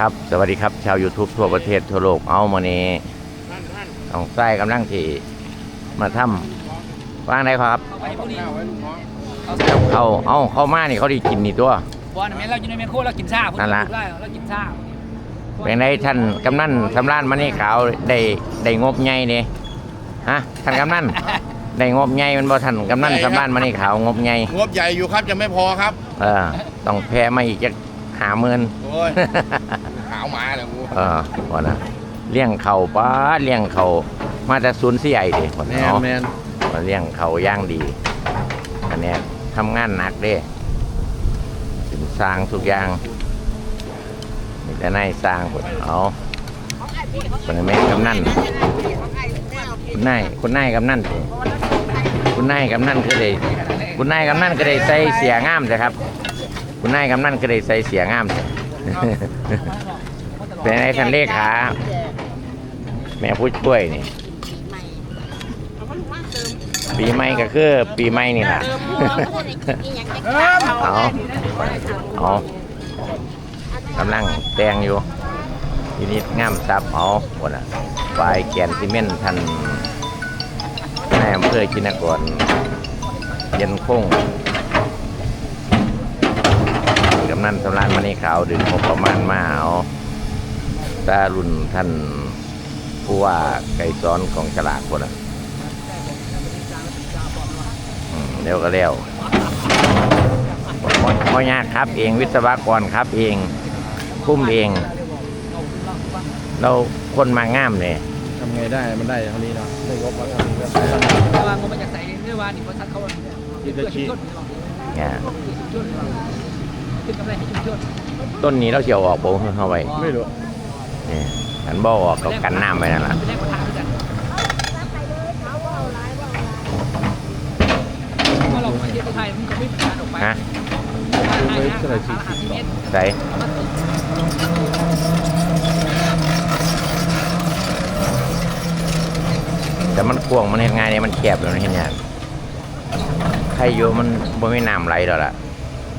ครับ สวัสดีครับชาว YouTube ทั่วประเทศทั่วโลกเอามานี้ต้องใส่กำลังที่มาทำว่างได้ครับไปพวกนี้เขาเอาเข้ามานี่เขาได้กินนี่ตัวบอลแม่เราอยู่ในแมคโครเรากินชาพวกนั่นล่ะได้เรากินชาเป็นไงท่านกำนันสำรานมานี่ขาวได้ได้งบใหญ่นี่ฮะท่านกำนันได้งบใหญ่มันบ่ท่านกำนันสำรานมานี่ขาวงบใหญ่งบใหญ่อยู่ครับจะไม่พอครับ เออต้องแพ้มาอีกจะหาหมื่นโอ้ยหาวหมาเลยกูเออว่านะเลี้ยงเขาป้าเลี้ยงเขามาจากศูนย์สี่ไอเด็กคนแมเนาะนแมนมาเลี้ยงเขาย่างดีอันเนี้ยทำงานหนักเด้ถึงสร้างทุกอย่างมีแต่นายสร้างคนเอาคนแม่กำนันคุณนายคุณนายกำนันคุณนายกำนันก็ได้คุณนายกำนันก็ได้ใส่เสียงามใช่ครับ คุณนายกำนันก็ได้ใส่เสียงามใช่ เป็นไงท่านเลขาแม่ผู้ช่วยนี่ ปีใหม่ก็คือปีใหม่นี่แหละเอาเอากำลังแต่งอยู่ทีนี้งามซับเอาคนอะฝ่ายแกนซีเมนต์ท่านนายอำเภอจินกรเย็นคงกำนันสำรานมานี่ขาวดึงงบประมาณมาเอา ตารุ่นท่านผู้ว่าไก่ซ้อนของฉลากคนอะอืมเร็วก็เร็วพ่อยากครับเองวิศวกรครับเองคุ้มเอง เราคนมางามเนี่ยทำไงได้มันได้เท่านี้เนาะได้งบมาเท่านี้แล้วแต่ว่างบมาจากใส่เรื่อว่านี่เขาทักเขากินจะชี้เนี่ยขึ้นกำไรให้ชุมชนต้นนี้เราเฉียวออกโป้งเข้าไปไม่รู้เนี่ยฉันบอกออกกับกันน้ำไปนั่นแหละแรกมาทางกันเมื่อเราไปเที่ยวไทยมันก็ไม่ผ่านออกไปฮะไปเท่าไหร่สี่สิบใส่แต่มันกวางมันเห็นง่ายเนี่ยมันแคบเลยนะเห็นยังใครอยู่มันบ่มีน้ำไหลแล้วล่ะ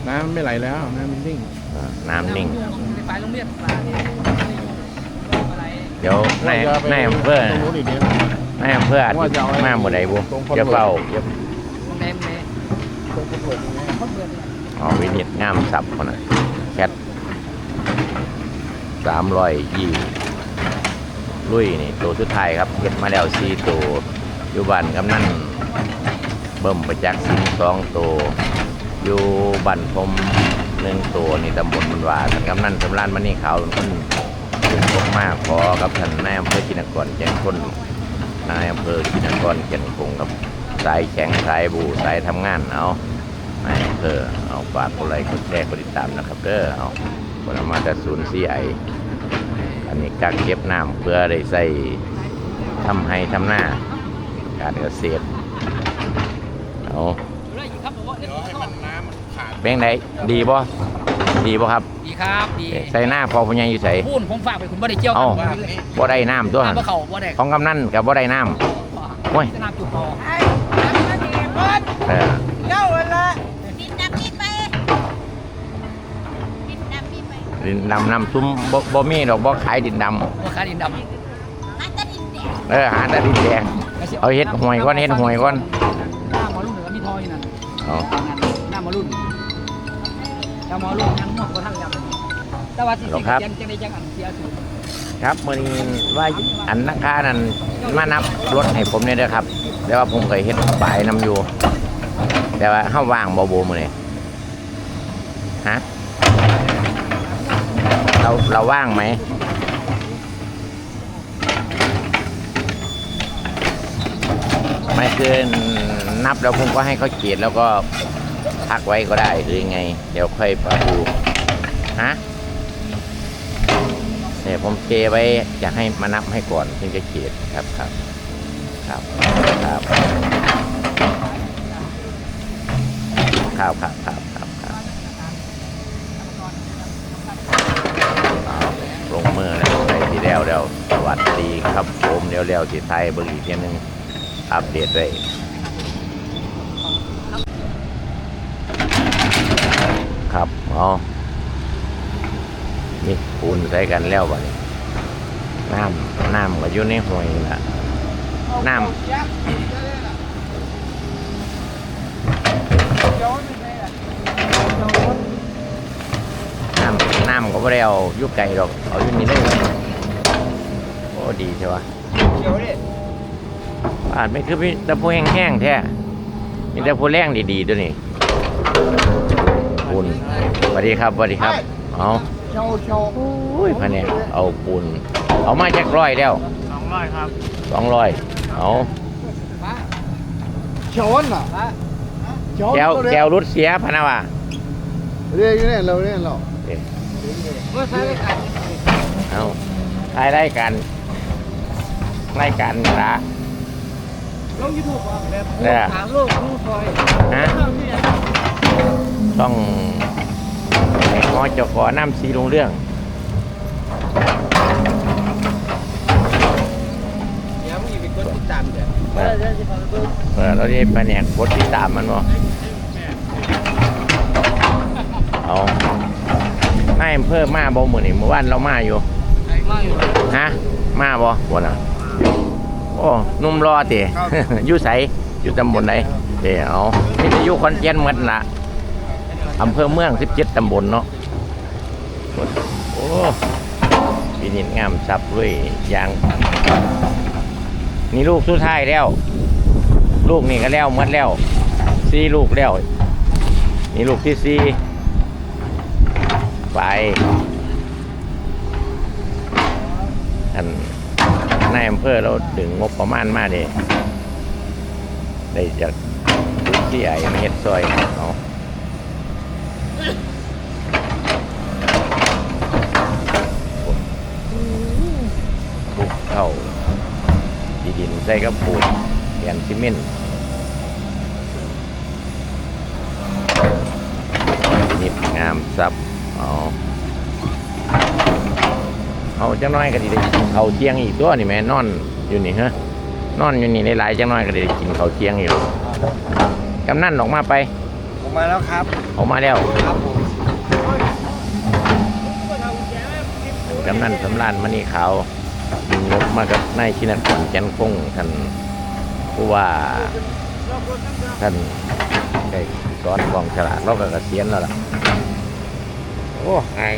น้ำไม่ไหลแล้ว น้ำมันนิ่งเออน้ำนิ่งไปโรงเรียนปลาเนี่ยอะไร เดี๋ยวนายนายอำเภอตรงนู้นอีกเดียวนายอำเภออาจจะมาหมดไหนบุตรงคนจะเฝ้าแมเนี่ยตรงคนเปิดยังไงเขาเบื่อเลยอ๋อวินิจงามสับคนน่ะแคทสามร้อยยี่ลุยนี่ตัวสุดท้ายครับเก็บมาแล้วสี่ตัวอยู่บ้านกำนันเบิ่มประจักษ์สิงสองตัวอยู่บ้านพมหนึ่งตัวนี่ตำบลมันว่าท่านกำนันสำรานมันนี่ขาวเป็นคน เป็นพวกมากขอกับท่านนายอำเภอจินกรแจ้งคนนายอำเภอจินกรเขียนคงกับสายแข็งสายบูสายทำงานเอานายอำเภอเอาฝากกดไลค์กดแชร์กดติดตามนะครับเด้อเอาคนมาจากศูนย์ซีไออันนี้กักเก็บน้ำเพื่อได้ใส่ทำให้ทำหน้า การเกษตรเอาเลยอีกครับผมว่าเดี๋ยวให้มันน้ำมันขา ดเป็นไงดีบ่ดีบ่ครับดีครับดีใส่หน้าพอพญาอยู่ใส่พูนผมฝากไปคุณบ่ได้เกี่ยวกัเอ้านเลยบ่ได้น้ำตัวหั่นบ่เขาบ่ได้ของกำนันกับบ่ได้น้ำโอ้ยจะน้ำจุกคอเออดินดำพี่ไปดินดำพี่ไปดินดำน้ำซุ้มบ่บ่มีดอกบ่ขายดินดว่าคาดินดำน่าจะดินแดงำเออหาแต่ดินแดงเอาเฮ็ดหวยก่อนเฮ็ดหวยก่อนหน้าหมอรุ่นเหนือมีทอยนั่นเอาหน้าหมอรุ่น หน้าหมอรุ่นยังหมดกระทั่งยังแต่ว่าที่สิ่งที่ยังจะได้ยังอันเสียสุดครับมื้อนี้ว่าอันนักค้านั้นมานับรถให้ผมเนี่ยเด้อครับ แต่ว่าผมก็เฮ็ดปลายนํอยู่ แต่ว่าเฮาว่างบ่บ่มื้อนี้ฮะเราเราว่างไหมไม่คือนับแล้วผมก็ให้เขาเขียนแล้วก็ พักไว้ก็ได้หรือไง เดี๋ยวค่อยประดูฮะเนี่ยผมเทไว้อยากให้มานับให้ก่อนถึงจะเขียนครับครับครับครับครับครับครับครับครับลงมือแล้วไปทีแล้วเดี๋ยวสวัสดีครับผมเดี๋ยวเร็วสีไทยเบิ่งอีกทีหนึงอัปเดตด้วย ครับเอานี่ปูนใส่กันแล้วบ่นี่น้ำน้ำก็อยู่ในห้วยนี่ล่ะน้ำน้ำน้ำก็ไม่ได้เอาอยุกไก่ดอกเอาอยู่นี่เลยโอ้ดีใช่ปะเขียวดิอาจไม่คือมีแต่ผู้แห้งๆแท้มีแต่ผู้แรงดีๆตัวนี้ปู นสวัสดีครับสวัสดีครับ เอาเขียวเขียวอุ้ยพะเนี่ยเอาปูน เอามาจากร้อยแล้วสองร้อยครับสองร้อยเอาเขียวน่ะเขียวแก้วแก้วรุดเสียพะนะวะเรียกเนี่ยเราเรียกเราเอ๊ะเมื่อใช้ได้กันเอาทายได้กันรายการละลงยูทูบแบบเนี่ยถามโลกรู้คอยฮะ ต้องให้หอจกอน้ำสีลงเรื่องเดี๋ยวมึงอีกเป็นคนติดตามเดี๋ยวเออเดี๋ยวจะพาไปเบิ่งเออเราได้ไปเนี่ยกดติดตามมันบ่เอานายอำเภอมาบ่มื้อนี้เมื่อวานเรามาอยู่ มาอยู่ฮะ มาบ่บ่น่ะโอ้หนุ่มรอติอยู่ไสอยู่ตำบลไหนเดี๋ยวเอานี่จะอยู่คอนเจนหมดละ อำเภอเมือง17ตำบลเนาะโอ้ปีนี้งามสับด้วยยาง นี่ลูกสุดท้ายแล้ว ลูกนี่ก็แล้วหมดแล้วสี่ลูกแล้วนี่ลูกที่สี่ไปท่านนายอำเภอเราดึงงบประมาณมาเด้ได้จากที่ไอ้มาเฮ็ดซอยเอาบุ เข้าที่ดินใส่กับปูนเปลี่ยนซีเมนต์นิดงามซับเอาเอาจังน้อยก็ไดีได้กินข้าวเที่ยงอีกตัวนี่แม่นอนอยู่นี่ฮะนอนอยู่นี่หลายๆจังน้อยก็ไดีได้กินข้าวเที่ยงอยู่กำนันออกมาไปผมมาแล้วครับออกมาแล้วครับผมกำนันสำรานมณีขาวดึ งงบมากับนายชินกรแกนคงท่านผู้ว่าท่านได้สอนกองฉลาดเราก็เกษียณแล้วล่ะ โอ้ย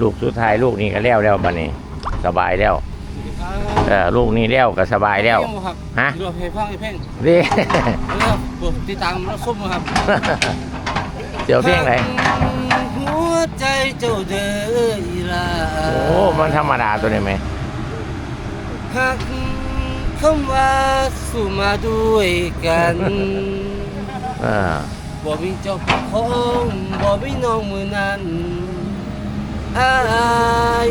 ลูกสุดท้ายลูกนี้ก็แล้วแล้วบัดนี้ สบายแล้วเออลูกนี้แล้วก็สบายแล้วครับฮะเรือเพลงฟังไอ้เพลงเด้เรือเปิดติดตามรับส้มครับเดี๋ยวเพียงไหนหัวใจเจ้าเด้ออีลาโอ้ มันธรรมดาตัวนี้ไหมหักคำว่าสู่มาด้วยกันเออบ่มีเจ้าของบ่มีน้องมือนั้น อาย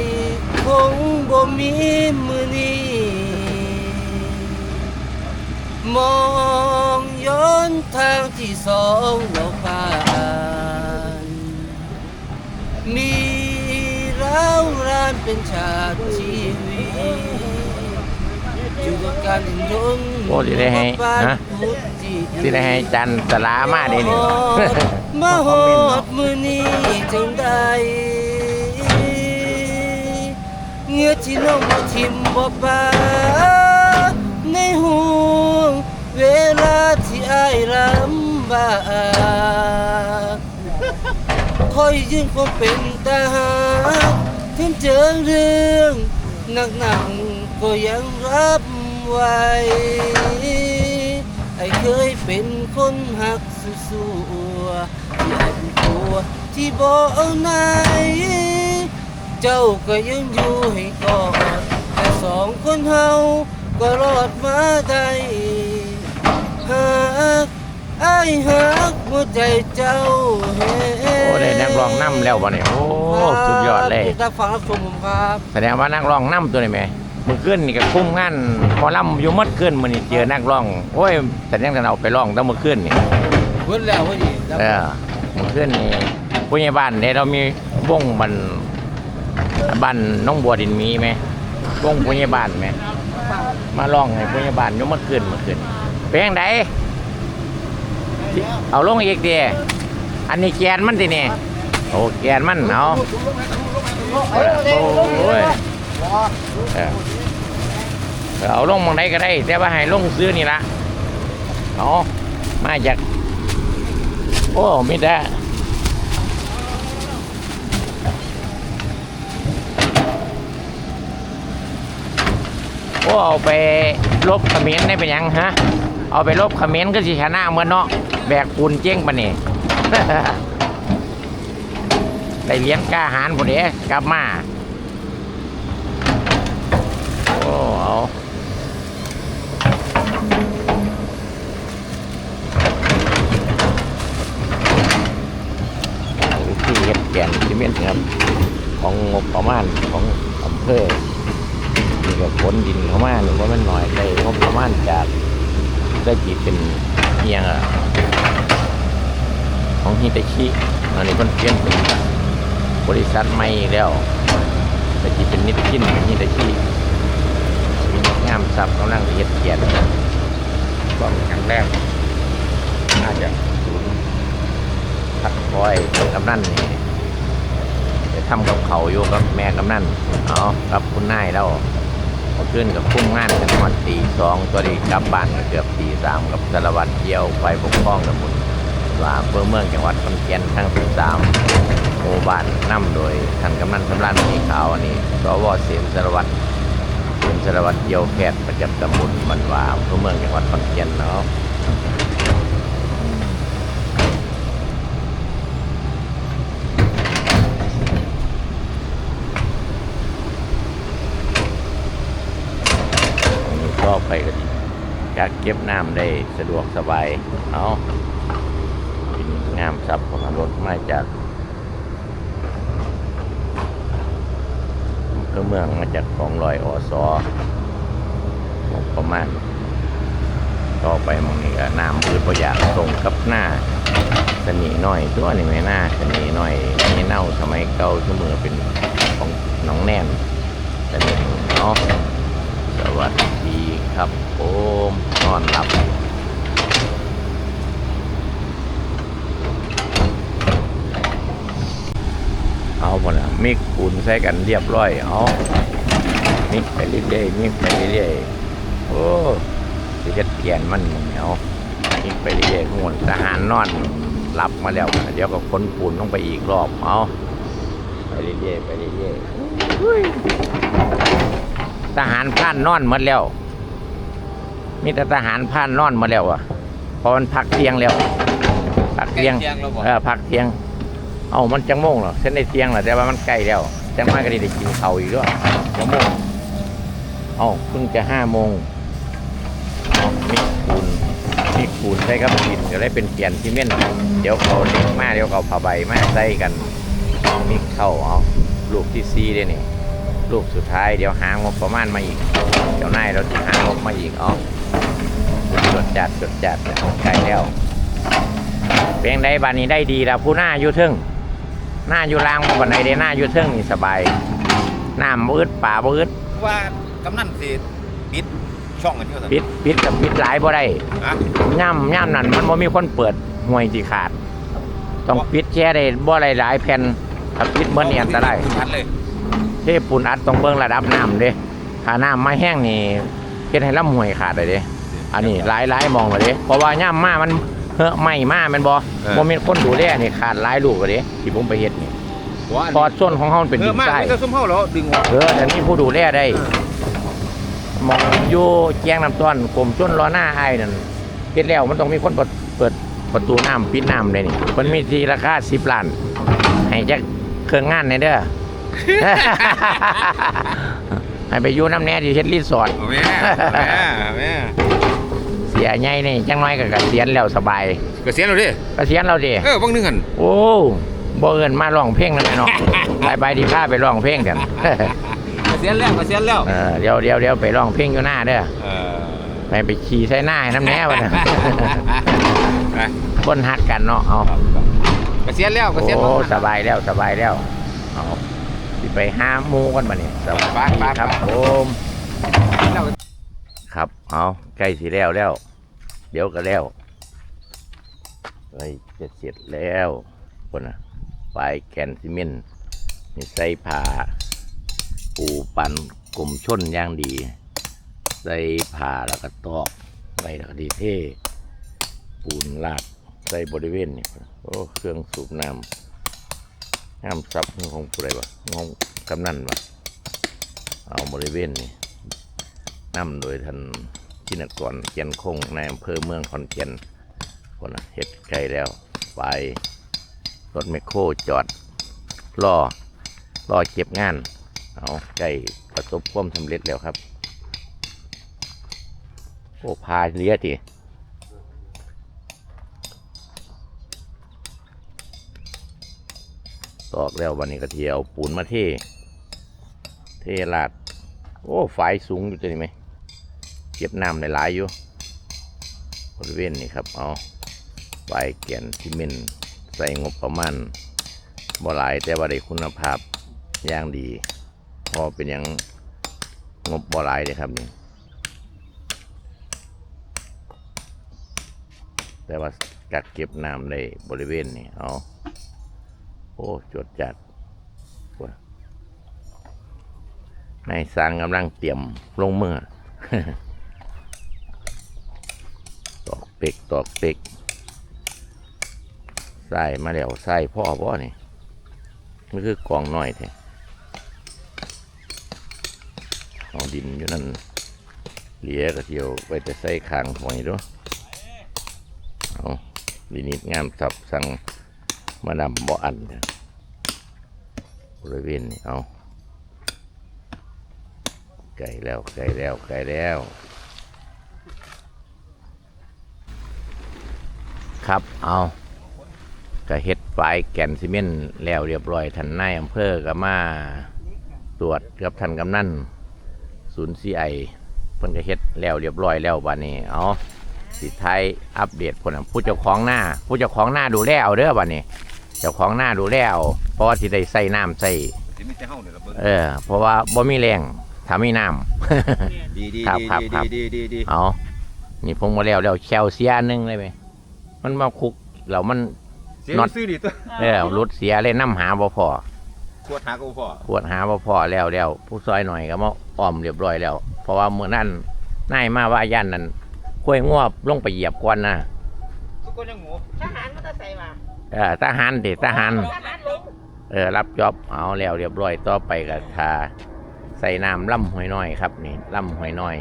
คงบ่มีมือนี้มองย้อนทางที่สองเราผ่านมีร้าวรานเป็นชาติชีวิตอยู่กับการดิ้นรนโอ้สิได้ให้ฮะสิได้ให้จันสลามาได้นี่ มาหอดมือนี้จังได้ เหงื่อที่น้องบ่ทิมบ่ปาในห่วงเวลาที่อายลำบากคอยยืนคงเป็นตาหากถึงเจอเรื่องหนักๆก็ยังรับไหวไอ้เคยเป็นคนหักสู้ๆที่ไอ้เป็นตัวที่บ่เอาไหน เจ้าก็ยังอยู่ให้กอดแต่สองคนเฮาก็รอดมาได้หักไอ้ายหักหัวใจเจ้าเฮ้โอ้ได้นักร้องนำแล้วบ่เนี่ยโอ้สุดยอดเลยรับฟังรับชมผมครับแสดงว่านักร้องนำตัวนี้ไหมมือขึ้นนี่ก็คุ้มงานหมอลำอยู่หมัดขึ้นมันนี่เจอนักร้องโอ้ยแต่ยังจะเอาไปร้องต้องมือขึ้นนี่เบิดแล้วพอดีแล้วเออมือขึ้นนี่ผู้ใหญ่บ้านเนี่ยเรามีวงบัน บ้านน้องบัวดินมีไหมวงผู้ใหญ่บ้านไหม มาลองให้ผู้ใหญ่บ้านยกมาขึ้นมาขึ้นเป็นยังไงเอาลงอีกดีอันนี้แกนมันทีนี่โอ้แกนมันเอาโอ้ยเอาลงมองใดก็ได้ แต่ว่าให้ลงซื้อนี่ละเอามาจากโอ้ไม่ได้ โอ้เอาไปลบเขมิ้นได้เป็นยังฮะ เอาไปลบเขมิ้นก็สิชนะเมื่อนเนาะแบกปูนเจ๊งปะนี่ยได้เลี้ยงกล้าหารพอดีกลับมาโอ้เอาวิธีเฮ็ดแก่นซีเมนต์ครับ ของงบประมาณของอำเภอ ขนดินเข้ามาหรือว่ามันหน่อยได้งบประมาณจากได้จีเป็นเอียงอะของฮิตาชิอันนี้มันเปลี่ยนเป็นบริษัทใหม่แล้วแต่จีเป็นนิตชินฮิตาชิมีงามซับกำลังละเฮ็ดเกียรก็เป็นครั้งแรกน่าจะศูนย์พักคอยกำนันนี่จะทำกับเขาวอยู่กับแม่กำนันเอากับคุณนายแล้ว เมื่อนกับพุ่งงานกันวันตีสองตัวนี้กลับบ้านก็เกือบตีสามกับสารวัตรเที่ยวไปปกครองกับมุนว่าเพื่อเมืองจังหวัดขอนแก่นทั้งสิบสามหมู่บ้านนำโดยท่านกำนันสำราญสีขาวอันนี้สวเสียมสารวัตรเสียมสารวัตรเที่ยวแคดประจำตำบลบันวาเพื่อเมืองจังหวัดขอนแก่นเนาะอันนี้ก็ ไปก็ดีการเก็บน้ำได้สะดวกสบายเอาเป็นงามซับของรถมาจากอำเมืองมาจากของลอยอสองบประมาณต่อไปมองนี้ก็น้ำพืชประหยัดส่งกับหน้าสนีน้อยตัวนี้ไม่น่าสนีน้อยนี่เน่าสมัยเก่าชั่วมือเป็นของน้องแน่นสนีเนาะ สวัสดีครับโอมนอนหลับ เอาหมดละมิกปูนใส่กันเรียบร้อยเอามิกไปเรื่อยๆมิกไปเรื่อยๆโอ้สิจะเปลี่ยนมันเอามิกไปเรื่อยๆหมดทหารนอนรับมาแล้วเดี๋ยวก็ค้นปูนลงไปอีกรอบเอาไปเรื่อยๆไปเรื่อยๆอุ้ย ทหารผ่านนอนหมดแล้ว มีแต่ทหารผ่านนอนหมาแล้วอะเพอมันพักเที่ยงแล้วพักเที่ยงเที่ยงแล้วบ่เออพักเที่ยง เอามันจังโมงเหรอเส้นในเตียงเหรอแต่ว่ามันใกล้แล้วจังมาก็ได้ได้กินข้าวอีกด้วยจังโมงเอาเพิ่งจะห้าโมงเอามีคูณมีคูณใส่กับดินก็ได้เป็นเกียนซีเมนต์เดี๋ยวเขาเล็กมาเดี๋ยวเขาผ้าใบมาใส่กันมีเข้าเอาลูกที่ซีเด้นี่ ลูกสุดท้ายเดี๋ยวหางบประมาณมาอีก เดี๋ยวนายเราจะหางบมาอีกเอาจดจัดจดจัดเอาใกล้แล้วเพียงใดบานนี้ได้ดีแล้วผู้หน้าอยู่เทึงหน้าอยู่ล่างวันไหนได้หน้าอยู่เทิงนี่สบายน้ำบืดป่าบืดว่ากำนันสิปิดช่องกันเที่ยวปิดปิดกับปิดหลายบ่ได้อะย่ำย่ำนั่นมันบ่มีคนเปิดห่วยจีขาด ต้องปิดแค่ได้บ่หลายหลายๆแผ่นถ้าปิดเมื่อนี่อันตรายทันเลยเทปูนอัดต้องเบิ่งระดับน้ำเด้ถ้าน้ำมาแห้งนี่เฮ็ดให้ลำห่วยขาดเลยเด้อันนี้หลายหลายๆมองเลยเด้เพราะว่าย่ำมามันเฮอะไหม่มาแมันบ่บ่มีคนดูแลนี่ขาดหลายลูกเลยเด้ที่ผมไปเฮ็ดนี่พอส่วนของเฮามันเป็นเอดิอนมากทรายมันจะซุ่มเฮาแล้วดึงออกเออแต่นี่ผู้ดูแลได้หมองอยู่แจ้งน้ำต้นกลมจนรอหน้าไอ้ายนั่นเฮ็ดแล้วมันต้องมีคนเปิดเปิดประตูน้ำปิดน้ำเลยนี่มันมีทีราคาสิบล้านให้จักเครื่องงานในเด้อ ให้ไปอยู่น้ำแน่ที่เฮ็ดรีสอร์ทแม่แม่แม่เสียใหญ่นี่จังน้อยก็เกษียณแล้วสบายเกษียณแล้วดิเกษียณแล้วดิเออบางนึงหันโอ้บ่เอินมาร้องเพลงนั่นแหละเนาะบายบายดีพาไปร้องเพลงกันเกษียณแล้วเกษียณแล้วเออเดี๋ยวเดี๋ยวเดี๋ยวไปร้องเพลงอยู่หน้าเด้อเออไปไปขี่ใส่หน้าให้น้ำแน่วะนะไปคนหักกันเนาะเอาครับครับเกษียณแล้วเกษียณโอ้แล้วสบายแล้วสบายแล้วเอาสิ ไปหาหมูกันมาเนี่ยสบายดีครับผมครับเอาใกล้สิแล้วแล้ว เดี๋ยวก็แล้วเฮ้ยจะเสร็จแล้วคนน่ะไฟแกนซีเมนต์นี่ใส่ผ้าปูปันกลมชนอย่างดี ใส่ผ้าแล้วก็ตอกไว้แล้วก็ดีเท่ปูนลาดใส่บริเวณนี่โอ้เครื่องสูบน้ำ น้ำซับของผู้ใดวะของกำนันวะเอาบริเวณนี่นำโดยท่านกินกรเกียนคงในอำเภอเมืองขอนแก่นคนเฮ็ดไกลแล้วไปรถแมคโครจอดรอรอเก็บงาน เอาใกล้ประสบความสำเร็จแล้วครับ โอ้พาเลี้ยที ตอกแล้ววันนี้ก็เที่ยวปูนมาเท เทลาด โอ้ฝายสูงอยู่จะนี่ไหมเก็บน้ำในหลายอยู่บริเวณนี้ครับ เอาฝายแก่นซีเมนใส่งบประมาณบ่หลายแต่ว่าได้คุณภาพอย่างดี พอเป็นอย่างงบบ่หลายเลยครับนี่แต่ว่ากักเก็บน้ำในบริเวณนี้เอา อ้จดจัดว่นายสางกำลังเตรียมลงมือตอกเป็กตอกเป็กใส่มาแล้วใส่พ่อพ่อนี่มันคือกองหน้อยแท้เอาดินอยู่นั่นเหลียกระเทียวไปแต่ใส่คางหอยด้วยเอาดีนิดงามสับสั่ง มาดำบ่อันเนี่ยบริเวณนี้เอาไก่แล้วไก่แล้วไก่แล้วครับเอาก็เฮ็ดฝายแก่นซีเมนต์แล้วเรียบร้อยท่านนายอำเภอก็มาตรวจกับท่านกำนันศูนย์ซีไอเพิ่นก็เฮ็ดแล้วเรียบร้อยแล้วบัดนี้เอา สิไทายอัปเดตผลผู้เจ้าของหน้า ผู้เจ้าของหน้าดูแลเอาเด้อบัดนี้เจ้าของหน้าดูแลเอาเพราะว่าสิได้ใส่น้ำใส่สิมีแต่เฮาเนี่ยละเบิ่งเออ เพราะว่าบ่มีแรงถ้ามีน้ำ ดีดีครับดีครับครับดีดีดีเอานี่พงมาแล้วแล้วแคลเซียหนึงเลยไหมมันมาคุกแล้วมัน เสียน็อต ซื้อดิตัวเออรุดเสียเลยน้ำหาบ่พอขวดหากูพ่อปวดหาบ่พอแล้วแล้วผู้ซอยหน่อยก็มาอ้อมเรียบร้อยแล้ว เพราะว่าเมื่อนั้นนายมาว่ายันนั่น ค่อยงวบลงไปเหยียบกวนนะทุกคนยังหมูทหารมันจะใส่มาเออทหารเด็ทหารทหารลงเออรับจอบเอาแล้วเรียบร้อยต่อไปก็ทาใส่น้ำล่ำหอยน้อยครับนี่ล่ำหอยน้อย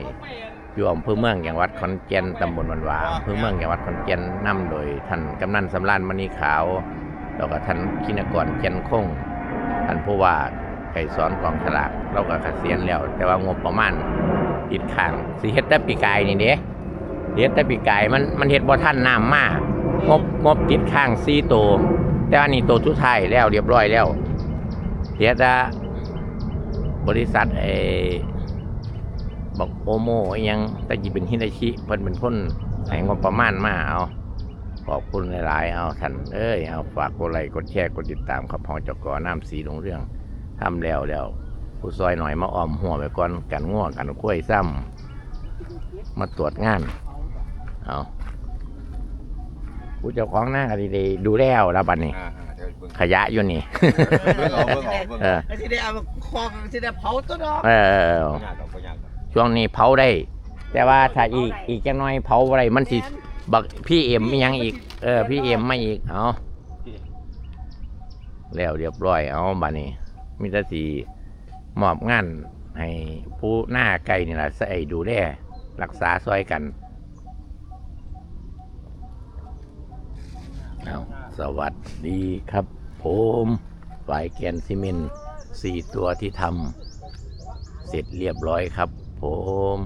อยู่อำเภอเมืองจังหวัดขอนแก่นตำบลวันหวาอำเภอเมืองจังหวัดขอนแก่นนำโดยท่านกำนันสำรานมณีขาวแล้วก็ท่านคินกรเจยนคงท่านผู้ว่าไก่สอนกองฉลากเราก็เกษียณแล้ว แต่ว่างบประมาณติดข้างสิเฮ็ดแต่ปีกายนี่เด้ เฮ็ดแต่ปีกายมันมันเฮ็ดบ่ทันน้ำมากงบงบติดข้าง4โตวแต่อันนี้โตวสุดท้ายแล้วเรียบร้อยแล้วเฮ็ดอะบริษัทไอ้บอกโอโมยังแต่จีเป็นฮิตาชิเพิ่นเป็นคนให้งบประมาณมาเอาขอบคุณหลาย ๆ เอาท่านเอ้ยเอาฝากกดไลค์กดแชร์กดติดตามครับพองจกอน้ำสีลงเรื่องทำแล้วแล้วผู้ซอยหน่อยมาออมหัวไปก่อนกันง่วงกันกล้วยซ้ำมาตรวจงาน เอาผู้เจ้าของหน้าก็ดีๆดูแล้วแล้วบัดนี้ อ่าๆเดี๋ยวเบิ่งขยะอยู่นี่ เบิ่งเอาเบิ่งเอาเบิ่งเอเอาอไอ้ที่ได้เอามาคอกที่ได้เผาตัวดอกเออ บ่ยากหรอกบ่ยากหรอกช่วงนี้เผาได้ แต่ว่าถ้าอีกอีกจังน้อยเผาอะไรมันสิบักพี่เอ็มไม่ยังอีก เออ พี่เอ็มไม่อีกเอาแล้วเรียบร้อยเอาบัดนี้มิตรสีมอบงานให้ผู้หน้าไก่นี่แหละใส่ดูแลรักษาซอยกัน เอาสวัสดีครับ ผมฝายแกนซีเมนต์สี่ตัวที่ทำเสร็จเรียบร้อยครับ ผม